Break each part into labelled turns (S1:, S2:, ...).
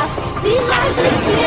S1: past. These are the people.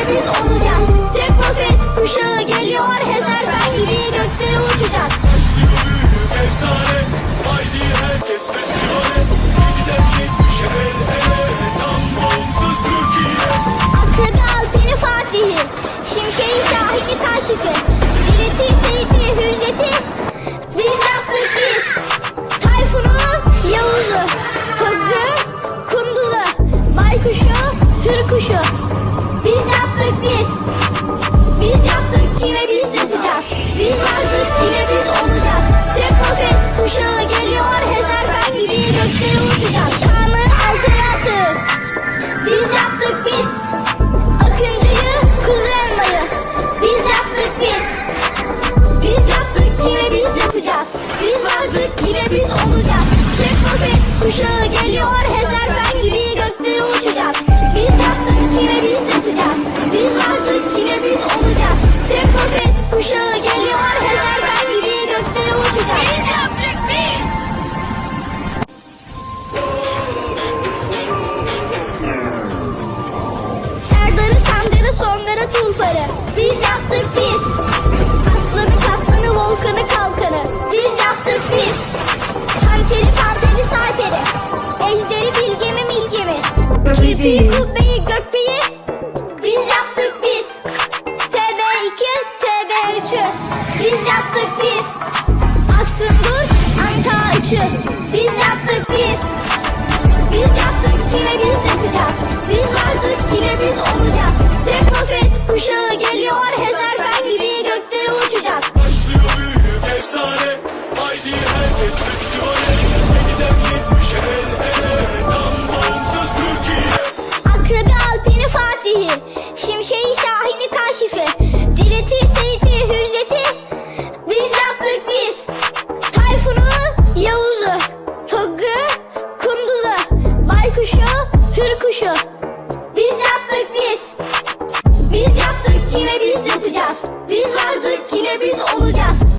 S1: yaşayacağız. Teknofest kuşağı geliyor Hezerfen gibi göklere uçacağız. Biz yaptık yine biz yapacağız. Biz vardık yine biz olacağız. Tek Teknofest kuşağı geliyor Hezerfen gibi göklere uçacağız. Biz yaptık biz. Serdarı, Sandarı, Songarı, Tulparı. Biz yaptık biz. Kirpiyi, kubbeyi, gökbeyi biz yaptık biz. TB2, TB3'ü biz yaptık biz. Aksın Anka 3'ü biz yaptık biz. Fatih'i Şimşeği Şahin'i Kaşif'i Direti Seyit'i Hürreti Biz yaptık biz. Tayfun'u Yavuz'u Togg'u Kunduz'u Baykuş'u Hürkuş'u.